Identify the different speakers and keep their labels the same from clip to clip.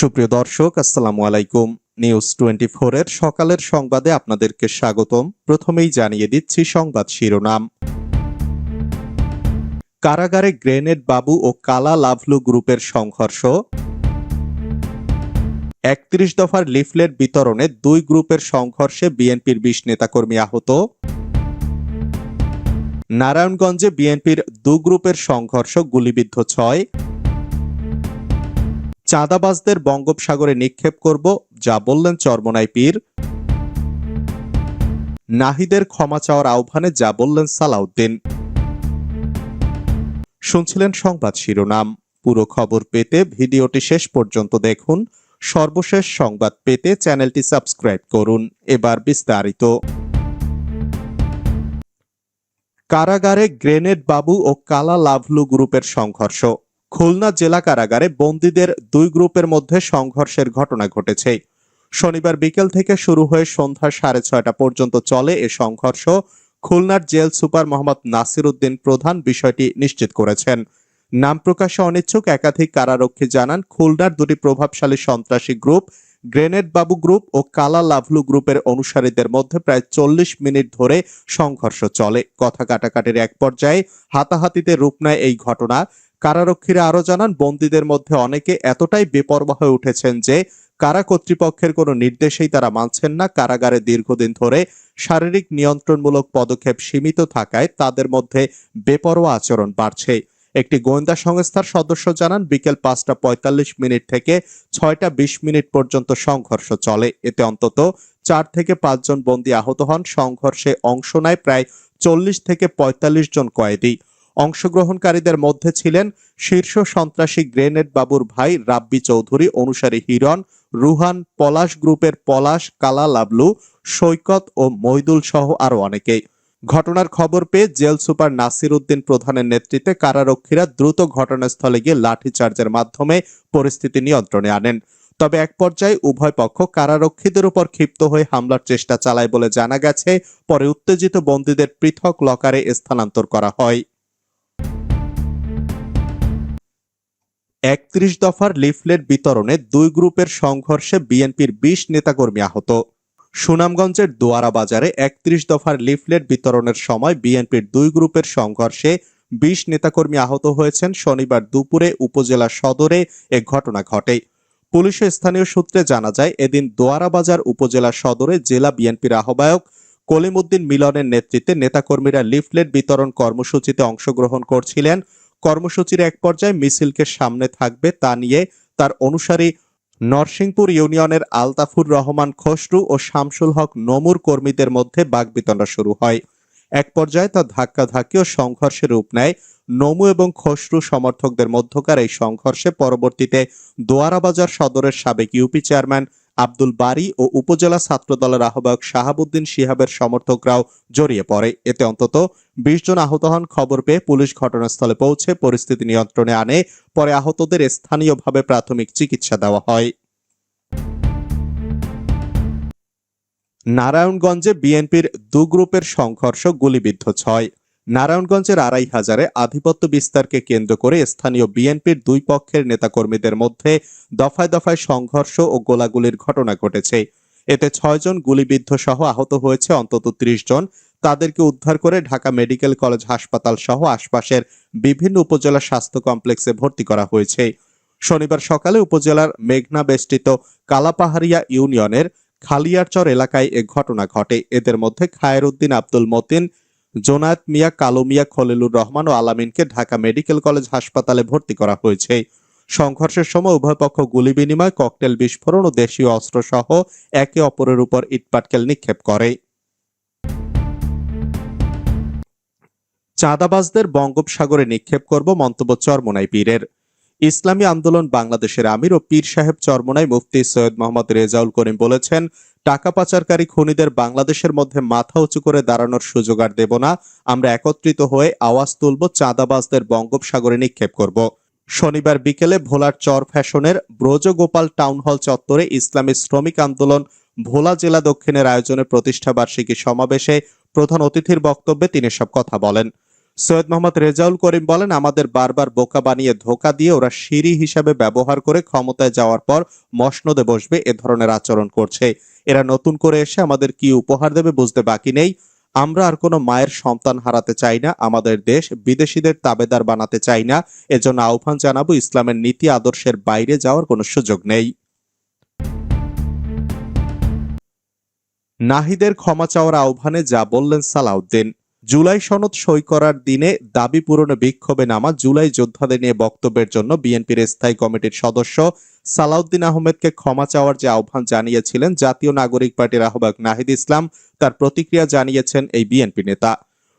Speaker 1: সুপ্রিয় দর্শক, আসসালামু আলাইকুম। নিউজ টোয়েন্টি এর সকালের সংবাদে আপনাদেরকে স্বাগতম। প্রথমেই জানিয়ে দিচ্ছি সংবাদ শিরোনাম। কারাগারে গ্রেনেড বাবু ও কালা লাভলু গ্রুপের সংঘর্ষ। একত্রিশ দফার লিফলেট বিতরণে দুই গ্রুপের সংঘর্ষে বিএনপির বিশ নেতাকর্মী আহত। নারায়ণগঞ্জে বিএনপির দু গ্রুপের সংঘর্ষ গুলিবিদ্ধ ছয়। চাঁদাবাজদের বঙ্গোপসাগরে নিক্ষেপ করব, যা বললেন চরমনাই পীর। নাহিদের ক্ষমা চাওয়ার আহ্বানে যা বললেন সালাউদ্দিন। শুনছিলেন সংবাদ শিরোনাম। পুরো খবর পেতে ভিডিওটি শেষ পর্যন্ত দেখুন। সর্বশেষ সংবাদ পেতে চ্যানেলটি সাবস্ক্রাইব করুন। এবার বিস্তারিত। কারাগারে গ্রেনেড বাবু ও কালা লাভলু গ্রুপের সংঘর্ষ। খুলনা জেলা কারাগারে বন্দীদের দুই গ্রুপের মধ্যে সংঘর্ষের ঘটনা ঘটেছে। শনিবার বিকেল থেকে শুরু হয়ে সন্ধ্যা সাড়ে ছয়টা পর্যন্ত চলে এ সংঘর্ষ। খুলনার জেল সুপার মোহাম্মদ নাসির উদ্দিন প্রধান বিষয়টি নিশ্চিত করেছেন। নাম প্রকাশে অনিচ্ছুক একাধিক কারারক্ষী জানান, খুলনার দুটি প্রভাবশালী সন্ত্রাসী গ্রুপ, গ্রেনেড বাবু গ্রুপ ও কালা লাভলু গ্রুপের অনুসারীদের মধ্যে প্রায় চল্লিশ মিনিট ধরে সংঘর্ষ চলে। কথা কাটাকাটির এক পর্যায়ে হাতাহাতিতে রূপ নেয় এই ঘটনা। কারারক্ষীরা আরও জানান, বন্দীদের মধ্যে অনেকে এতটাই বেপরোয়া হয়ে উঠেছেন যে কারা কর্তৃপক্ষের কোনো নির্দেশেই তারা মানছেন না। কারাগারে দীর্ঘদিন ধরে শারীরিক নিয়ন্ত্রণমূলক পদক্ষেপ সীমিত থাকায় তাদের মধ্যে বেপরোয়া আচরণ বাড়ছে। একটি গোয়েন্দা সংস্থার সদস্য জানান, বিকেল পাঁচটা পঁয়তাল্লিশ মিনিট থেকে ছয়টা বিশ মিনিট পর্যন্ত সংঘর্ষ চলে। এতে অন্তত চার থেকে পাঁচজন বন্দী আহত হন। সংঘর্ষে অংশ নেয় প্রায় চল্লিশ থেকে পঁয়তাল্লিশ জন কয়েদি। অংশগ্রহণকারীদের মধ্যে ছিলেন শীর্ষ সন্ত্রাসী গ্রেনেড বাবুর ভাই রাব্বি চৌধুরী, অনুসারী হিরণ, রুহান পলাশ গ্রুপের পলাশ, কালা লাবলু, সৈকত ও মইদুল সহ আরও অনেকেই। ঘটনার খবর পেয়ে জেল সুপার নাসির উদ্দিন প্রধানের নেতৃত্বে কারারক্ষীরা দ্রুত ঘটনাস্থলে গিয়ে লাঠিচার্জের মাধ্যমে পরিস্থিতি নিয়ন্ত্রণে আনেন। তবে এক পর্যায়ে উভয় পক্ষ কারারক্ষীদের উপর ক্ষিপ্ত হয়ে হামলার চেষ্টা চালায় বলে জানা গেছে, পরে উত্তেজিত বন্দীদের পৃথক লকারে স্থানান্তর করা হয়। একত্রিশ দফার লিফলেট বিতরণে দুই গ্রুপের সংঘর্ষে বিএনপির বিশ নেতাকর্মী আহত। সুনামগঞ্জের দোয়ারা বাজারে একত্রিশ দফার লিফলেট বিতরণের সময় বিএনপির দুই গ্রুপের সংঘর্ষে বিশ নেতাকর্মী আহত হয়েছেন শনিবার দুপুরে উপজেলা সদরে এ ঘটনা ঘটে। পুলিশ স্থানীয় সূত্রে জানা যায়, এদিন দোয়ারা বাজার উপজেলা সদরে জেলা বিএনপির আহ্বায়ক কলিমুদ্দিন মিলনের নেতৃত্বে নেতাকর্মীরা লিফলেট বিতরণ কর্মসূচিতে অংশগ্রহণ করছিলেন। কর্মসূচির এক পর্যায়ে মিছিলকে সামনে থাকবে তা নিয়ে তার অনুসারী নরসিংপুর ইউনিয়নের আলতাফুর রহমান খসরু ও শামসুল হক নমুর কর্মীদের মধ্যে বাগবিতণ্ডা শুরু হয়। এক পর্যায়ে তা ধাক্কাধাক্কি ও সংঘর্ষে রূপ নেয়। নমু এবং খসরু সমর্থকদের মধ্যকার এই সংঘর্ষে পরবর্তীতে দোয়ারাবাজার সদরের সাবেক ইউপি চেয়ারম্যান আব্দুল বারি ও উপজেলা ছাত্র দলের আহ্বায়ক শাহাবুদ্দিন শিহাবের সমর্থকরাও জড়িয়ে পড়ে। এতে অন্তত বিশ জন আহত হন। খবর পেয়ে পুলিশ ঘটনাস্থলে পৌঁছে পরিস্থিতি নিয়ন্ত্রণে আনে। পরে আহতদের স্থানীয়ভাবে প্রাথমিক চিকিৎসা দেওয়া হয়। নারায়ণগঞ্জে বিএনপির দু গ্রুপের সংঘর্ষ গুলিবিদ্ধ ছয়। নারায়ণগঞ্জের আড়াই হাজারে আধিপত্য বিস্তারকে কেন্দ্র করে স্থানীয় বিএনপির দুই পক্ষের নেতাকর্মীদের মধ্যে দফায় দফায় সংঘর্ষ ও গোলাগুলির ঘটনা ঘটেছে। এতে ছয়জন গুলিবিদ্ধ সহ আহত হয়েছে অন্তত ত্রিশ জন। তাদেরকে উদ্ধার করে ঢাকা মেডিকেল কলেজ হাসপাতাল সহ আশপাশের বিভিন্ন উপজেলা স্বাস্থ্য কমপ্লেক্সে ভর্তি করা হয়েছে। শনিবার সকালে উপজেলার মেঘনা বেষ্টিত কালাপাহাড়িয়া ইউনিয়নের খালিয়ারচর এলাকায় এ ঘটনা ঘটে। এদের মধ্যে খায়ের উদ্দিন আব্দুল মতিন জোনায়েত মিয়া, কালো মিয়া, খলিলুর রহমান ও আলামিনকে ঢাকা মেডিকেল কলেজ হাসপাতালে ভর্তি করা হয়েছে। সংঘর্ষের সময় উভয় পক্ষ গুলি বিনিময়, ককটেল বিস্ফোরণ ও দেশীয় অস্ত্র সহ একে অপরের উপর ইটপাটকেল নিক্ষেপ করে। চাঁদাবাজদের বঙ্গোপসাগরে নিক্ষেপ করব মন্তব্য চরমোনাই পীরের। ইসলামী আন্দোলন বাংলাদেশের আমির ও পীর সাহেব চরমোনাই মুফতি সৈয়দ মোহাম্মদ রেজাউল করিম বলেছেন, টাকা পাচারকারী খনিদের বাংলাদেশের মধ্যে মাথা উঁচু করে দাঁড়ানোর সুযোগ আর দেব না। আমরা একত্রিত হয়ে আওয়াজ তুলব, চাঁদাবাজদের বঙ্গোপসাগরে নিক্ষেপ করব। শনিবার বিকেলে ভোলার চর ফ্যাশনের ব্রজগোপাল টাউন হল চত্বরে ইসলামী শ্রমিক আন্দোলন ভোলা জেলা দক্ষিণের আয়োজনে প্রতিষ্ঠাবার্ষিকী সমাবেশে প্রধান অতিথির বক্তব্যে তিনি সব কথা বলেন। সৈয়দ মোহাম্মদ রেজাউল করিম বলেন, আমাদের বারবার বোকা বানিয়ে ধোকা দিয়ে ওরা সিঁড়ি হিসাবে ব্যবহার করে ক্ষমতায় যাওয়ার পর মসনদে বসবে, এ ধরনের আচরণ করছে। এরা নতুন করে এসে আমাদের কি উপহার দেবে বুঝতে বাকি নেই। আমরা আর কোনো মায়ের সন্তান হারাতে চাই না, আমাদের দেশ বিদেশিদের তাবেদার বানাতে চাই না। এজন্য আহ্বান জানাব, ইসলামের নীতি আদর্শের বাইরে যাওয়ার কোনো সুযোগ নেই। নাহিদের ক্ষমা চাওয়ার আহ্বানে যা বললেন সালাউদ্দিন। জুলাই সনদ সই করার দিনে দাবি পূরণে বিক্ষোভে নামা জুলাই যোদ্ধাদের নিয়ে বক্তব্যের জন্য বিএনপির স্থায়ী কমিটির সদস্য সালাউদ্দিন আহমেদকে ক্ষমা চাওয়ার যে আহ্বান জানিয়েছিলেন জাতীয় নাগরিক পার্টির আহ্বায়ক নাহিদ ইসলাম, তার প্রতিক্রিয়া জানিয়েছেন এই বিএনপি নেতা।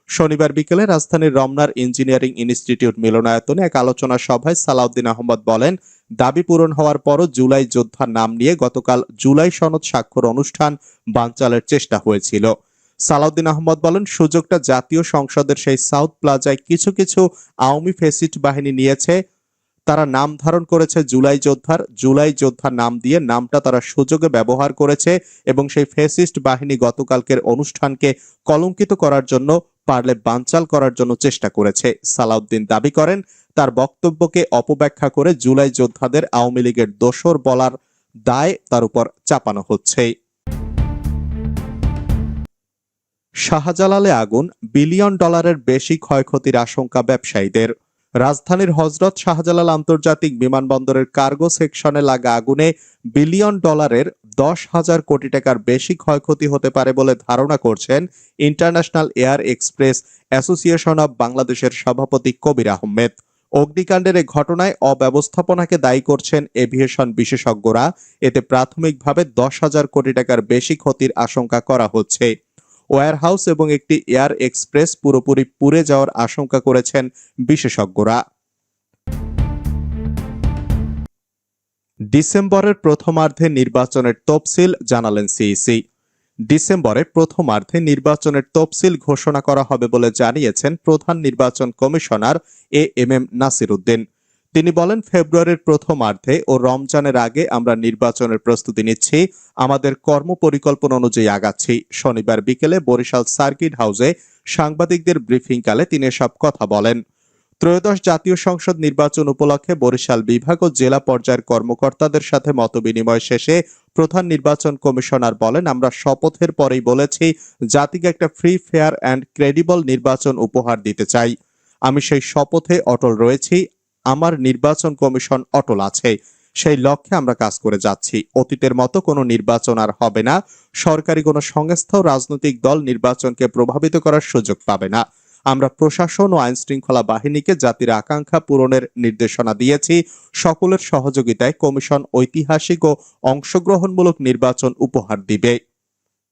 Speaker 1: শনিবার বিকেলে রাজধানীর রমনার ইঞ্জিনিয়ারিং ইনস্টিটিউট মিলনায়তনে এক আলোচনা সভায় সালাউদ্দিন আহমদ বলেন, দাবি পূরণ হওয়ার পরও জুলাই যোদ্ধার নাম নিয়ে গতকাল জুলাই সনদ স্বাক্ষর অনুষ্ঠান বানচালের চেষ্টা হয়েছিল। সালাউদ্দিন আহমদ বলেন, সুযোগটা জাতীয় সংসদের সেই সাউথ প্লাজায় কিছু কিছু আওয়ামী ফেসিস্ট বাহিনী নিয়েছে। তারা নাম ধারণ করেছে জুলাই যোদ্ধার। জুলাই যোদ্ধার নাম দিয়ে নামটা তারা সুযোগে ব্যবহার করেছে এবং সেই ফেসিস্ট বাহিনী গতকালকের অনুষ্ঠানকে কলঙ্কিত করার জন্য, পারলে বানচাল করার জন্য চেষ্টা করেছে। সালাউদ্দিন দাবি করেন, তার বক্তব্যকে অপব্যাখ্যা করে জুলাই যোদ্ধাদের আওয়ামী লীগের দোসর বলার দায় তার উপর চাপানো হচ্ছে। শাহজালালে আগুন, বিলিয়ন ডলারের বেশি ক্ষয়ক্ষতির আশঙ্কা ব্যবসায়ীদের। রাজধানীর হজরত শাহজালাল আন্তর্জাতিক বিমানবন্দরের কার্গো সেকশনে লাগা আগুনে বিলিয়ন ডলারের দশ হাজার কোটি টাকার বেশি ক্ষয়ক্ষতি হতে পারে বলে ধারণা করছেন International Air Express Association of বাংলাদেশের সভাপতি কবির আহমেদ। অগ্নিকাণ্ডের এ ঘটনায় অব্যবস্থাপনাকে দায়ী করছেন এভিয়েশন বিশেষজ্ঞরা। এতে প্রাথমিকভাবে দশ হাজার কোটি টাকার বেশি ক্ষতির আশঙ্কা করা হচ্ছে। ওয়্যারহাউস এবং একটি এয়ার এক্সপ্রেস পুরোপুরি পুড়ে যাওয়ার আশঙ্কা করেছেন বিশেষজ্ঞরা। ডিসেম্বরের প্রথমার্ধে নির্বাচনের তফসিল জানালেন সিইসি। ডিসেম্বরে প্রথমার্ধে নির্বাচনের তফসিল ঘোষণা করা হবে বলে জানিয়েছেন প্রধান নির্বাচন commissioner A M M Nasir Uddin তিনি বলেন, ফেব্রুয়ারির প্রথমার্ধে ও রমজানের আগে আমরা নির্বাচনের প্রস্তুতি নিচ্ছি। আমাদের কর্ম পরিকল্পনা অনুযায়ী আগাচ্ছি। শনিবার বিকেলে বরিশাল সার্কিট হাউসে সাংবাদিকদের ব্রিফিংকালে তিনি সব কথা বলেন। ত্রয়োদশ জাতীয় সংসদ নির্বাচন উপলক্ষে বরিশাল বিভাগ ও জেলা পর্যায়ের কর্মকর্তাদের সাথে মতবিনিময় শেষে প্রধান নির্বাচন কমিশনার বলেন, আমরা শপথের পরেই বলেছি, জাতিকে একটা ফ্রি ফেয়ার অ্যান্ড ক্রেডিবল নির্বাচন উপহার দিতে চাই। আমি সেই শপথে অটল রয়েছি। আমার নির্বাচন কমিশন অটল আছে। সেই লক্ষ্যে আমরা কাজ করে যাচ্ছি। অতীতের মতো কোনো নির্বাচন আর হবে না। সরকারি কোনো সংস্থা ও রাজনৈতিক দল নির্বাচনকে প্রভাবিত করার সুযোগ পাবে না। আমরা প্রশাসন ও আইন শৃঙ্খলা বাহিনীকে জাতির আকাঙ্ক্ষা পূরণের নির্দেশনা দিয়েছি। সকলের সহযোগিতায় কমিশন ঐতিহাসিক ও অংশগ্রহণমূলক নির্বাচন উপহার দিবে।